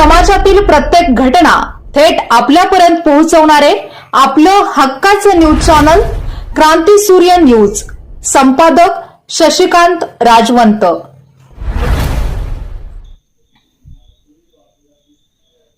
समाजातील प्रत्येक घटना थेट आपल्यापर्यंत पोहोचवणारे आपलं हक्काचं न्यूज चॅनल क्रांती सूर्य न्यूज. संपादक शशिकांत राजवंत.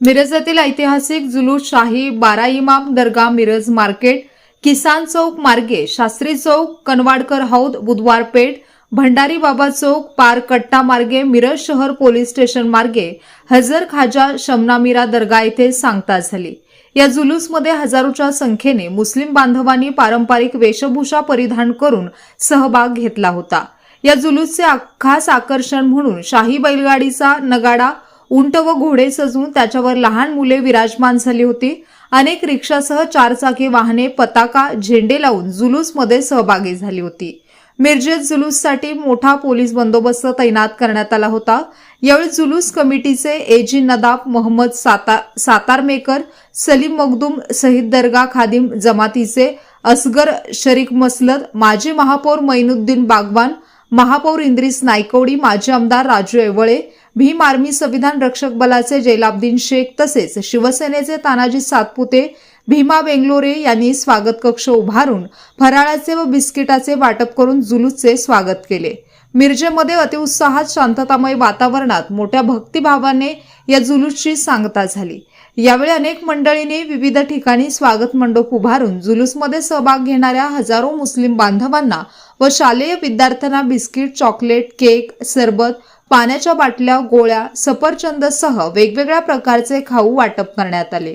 मिरजातील ऐतिहासिक जुलूस शाही बारा इमाम दर्गा मिरज मार्केट किसान चौक मार्गे शास्त्री चौक कनवाडकर हौद बुधवार पेठ भंडारी बाबा चौक पार कट्टा मार्गे मिरज शहर पोलीस स्टेशन मार्गे हजर खाजा शमनामीरा दर्गा येथे सांगता झाली. या जुलूसमध्ये हजारोच्या संख्येने मुस्लिम बांधवांनी पारंपरिक वेशभूषा परिधान करून सहभाग घेतला होता. या जुलूसचे खास आकर्षण म्हणून शाही बैलगाडीचा नगाडा उंट व घोडे सजवून त्याच्यावर लहान मुले विराजमान झाली होती. अनेक रिक्षासह चारचाकी वाहने पताका झेंडे लावून जुलूसमध्ये सहभागी झाली होती. मिरजेत जुलूससाठी मोठा पोलीस बंदोबस्त तैनात करण्यात आला होता. यावेळी जुलूस कमिटीचे एजी नदाब मोहम्मद साता सातारमेकर सलीम मखदूम सहिद दर्गा खादिम जमातीचे असगर शरीक मसलत माजी महापौर मैनुद्दीन बागवान महापौर इंद्रिस नायकवडी माजी आमदार राजू एवळे भीम आर्मी संविधान रक्षक बलाचे जैलाब्दीन शेख तसेच शिवसेनेचे तानाजी सातपुते भीमा बेंगलोरे यांनी स्वागत कक्ष उभारून फराळाचे व बिस्किटाचे वाटप करून जुलूसचे स्वागत केले. मिरजेमध्ये अतिउत्साहात शांततामय वातावरणात मोठ्या भक्तिभावाने या जुलूसची सांगता झाली. यावेळी अनेक मंडळींनी विविध ठिकाणी स्वागत मंडप उभारून जुलूसमध्ये सहभाग घेणाऱ्या हजारो मुस्लिम बांधवांना व शालेय विद्यार्थ्यांना बिस्किट चॉकलेट केक सरबत पाण्याच्या बाटल्या गोळ्या सफरचंदसह वेगवेगळ्या प्रकारचे खाऊ वाटप करण्यात आले.